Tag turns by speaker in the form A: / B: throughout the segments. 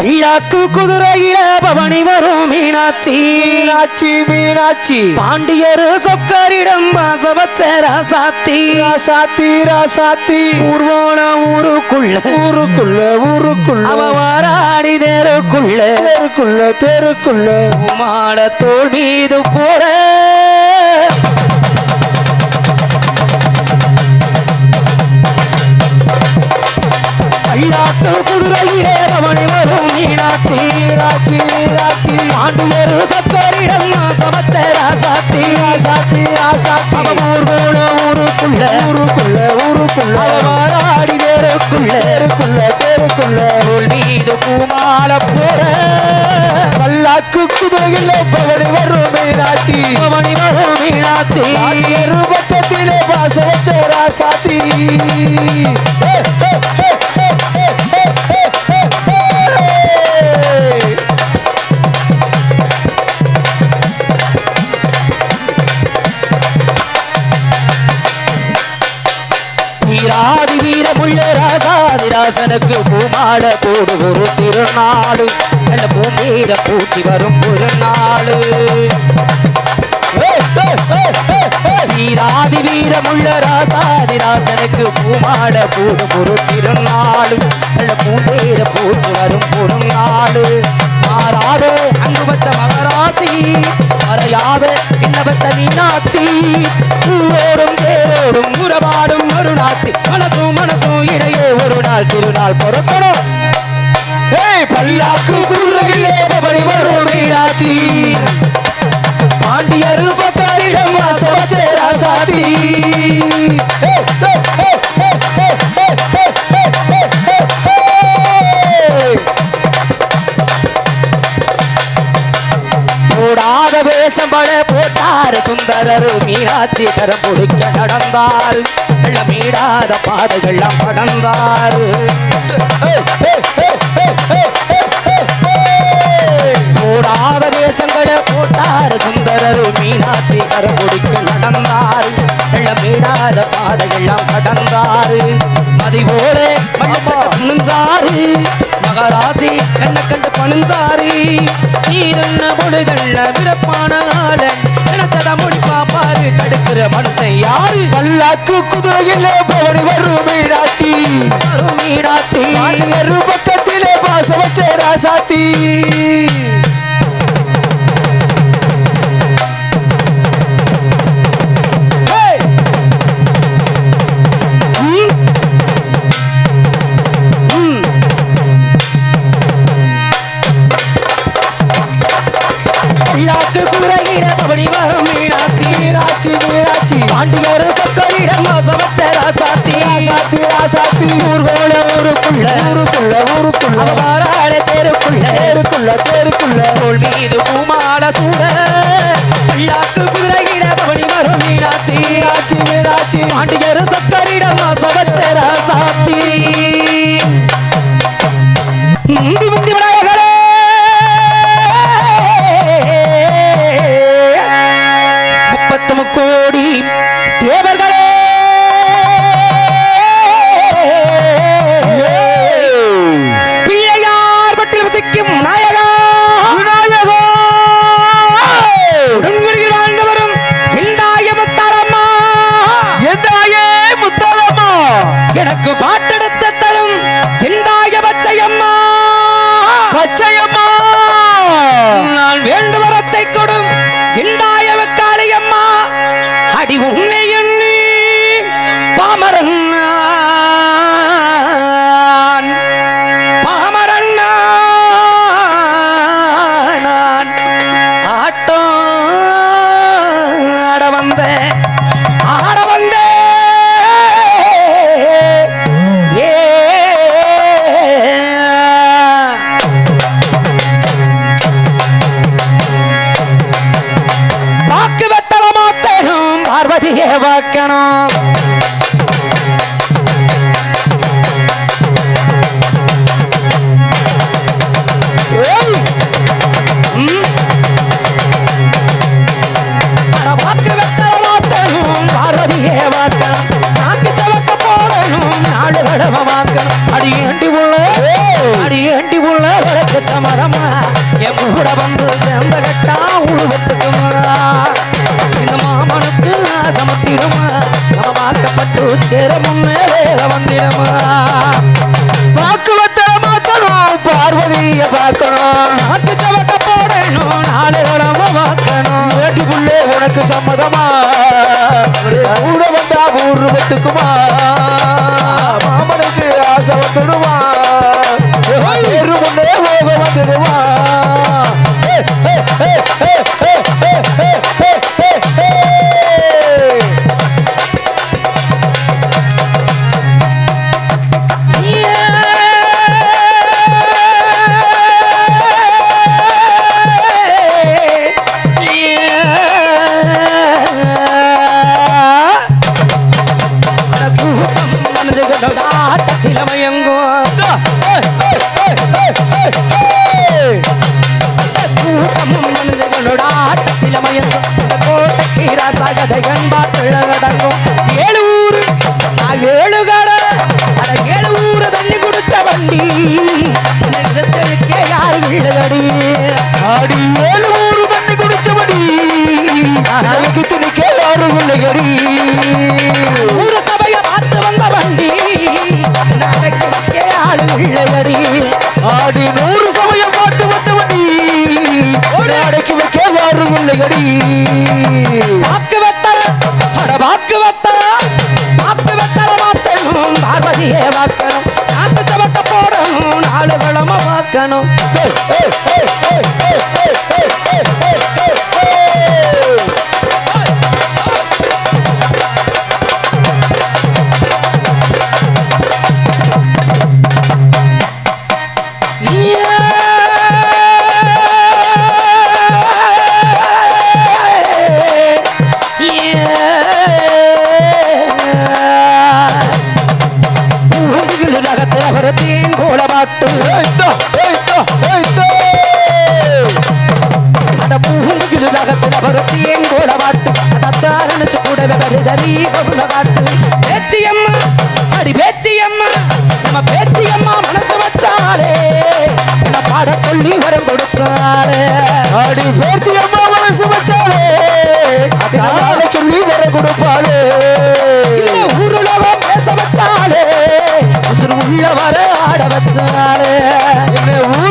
A: பல்லாக்கு குதிரையில பவனி வரும் மீனாட்சி.
B: மீனாட்சி மீனாட்சி.
A: பாண்டியர் சொக்கரிடம் வாசவச்ச ராசாத்தி.
B: ராசாத்தி ராசாத்தி.
A: ஊர்வோன ஊருக்குள்ள
B: ஊருக்குள்ள ஊருக்குள்ள.
A: அவ வாராடி தேருக்குள்ள.
B: தெருக்குள்ள தெருக்குள்ள.
A: உமாட தோல் மீது போற. பல்லாக்கு குதிரையிலே பவனி வரும் ராசாத்தி
B: ராச்சி ராச்சி
A: ஆண்டு ஒரு சத்தோரிடம் நான் சமைச்ச ராசாத்தி
B: ராசாத்தி ராசாத்தி.
A: ஊர் போன ஊருக்குள்ள
B: ஊருக்குள்ள ஊருக்குள்ள.
A: வாராடி தேருக்குள்ள
B: தேருக்குள்ள தேருக்குள்ள.
A: ஊர் மீது கூமால போற
B: பல்லாக்கு குதிரையில் பவனி வரும் மீனாட்சி பாச வச்ச ராசாத்தி.
A: வீரமுள்ள ராசாதிராசனுக்கு பூமாட கூடு ஒரு திருநாடு. அந்த பூமீர பூட்டி வரும்
B: திருநாடு
A: வீராதி வீரமுள்ள ராசாதிராசனுக்கு பூமாட கூடு ஒரு திருநாடு அந்த பூமீர பூட்டி வரும் திருநாடு மாறாதே அன்பு வச்ச மகராசி மறையாத என்ன மீனாட்சி. ஊரோடும் பேரோடும் உறவாடும் ஒரு நாச்சி மனசும் மனசும் இடையே ஒரு நாள் திருநாள் பொறுக்கணும்
B: பல்லாக்கு குதிரையிலே பவனி வரும்
A: போட்டாரு சுந்தரரு மீனாட்சி கரம் பிடிக்க நடந்தாரு மீடாத பாதைகள்லாம் கடந்தாரு. போடாத வேஷங்களை போட்டாரு சுந்தரரு மீனாட்சி கரம் பிடிக்க நடந்தாரு மீடாத பாதைகள்லாம் கடந்தாரு. மதி போல பணிஞ்சாரு மகராசி கண்ண கண்டு பணிஞ்சாரு. நீரன்ன பொழுதல்ல விரப்பான ஆளன் நினைச்சத முடிப்பா பாரு தடுக்கிற மனுஷன் யாரு?
B: பல்லாக்கு குதிரையிலே பவனி வரும் மீனாட்சி.
A: வரும் மீனாட்சி.
B: பாண்டியர் பக்கத்திலே பாச வச்ச ராசாத்தி.
A: பல்லாக்கு குதிரையிட பவனி வரும் மீனாட்சி
B: மீனாட்சி மீனாட்சி.
A: பாண்டியர் சொக்கரிடம் சமச்ச ராசாத்தி
B: ராசாத்தி ராசாத்தி.
A: ஊர்கோல ஊருக்குள்ள.
B: ஊருக்குள்ள ஊருக்குள்ள.
A: அவராட தெருக்குள்ள.
B: தேருக்குள்ள தேருக்குள்ள.
A: தோல் மீது பூமால சூட. பல்லாக்கு குதிரையிட பவனி வரும் மீனாட்சி.
B: மீனாட்சி மீனாட்சி.
A: பாண்டியர் சக்கரிடம் இருக்குமா? மாமனுக்கு
B: ஆசை வந்துடுமா? சேரு முன்னே போக வந்துடுமா? கதை கண்பார் பிழகடங்கும் দেখানো
A: தேன் போல பாட்டு புடவை வருதறி கவுன காட்டு பேச்சியம்மா அடி பேச்சியம்மா நம்ம பேச்சியம்மா மனசு வச்சாலே என்ன பாட சொல்லி வரம்
B: கொடுத்தாலே அடி பேச்சியம்மா மனசு வச்சாலே பாட சொல்லி வர கொடுப்பாலே
A: இந்த ஊருலகம் பேச வச்சாலே உள்ள வர ஆட வச்சாலே
B: என்ன ஊர்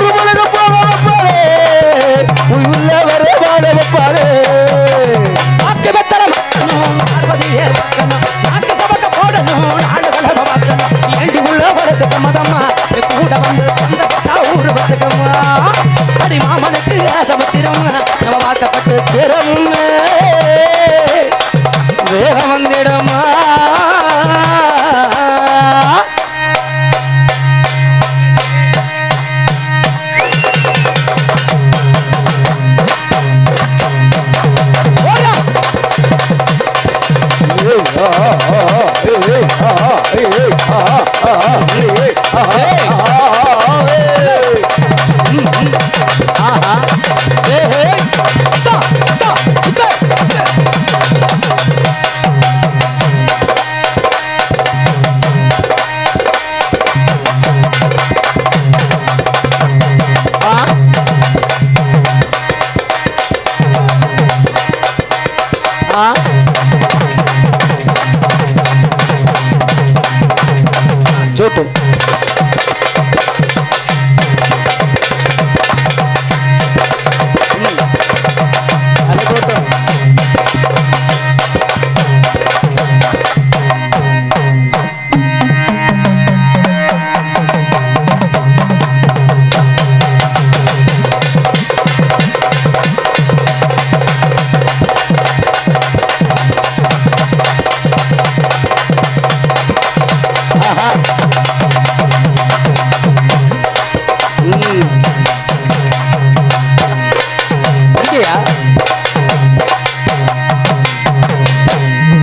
B: காலே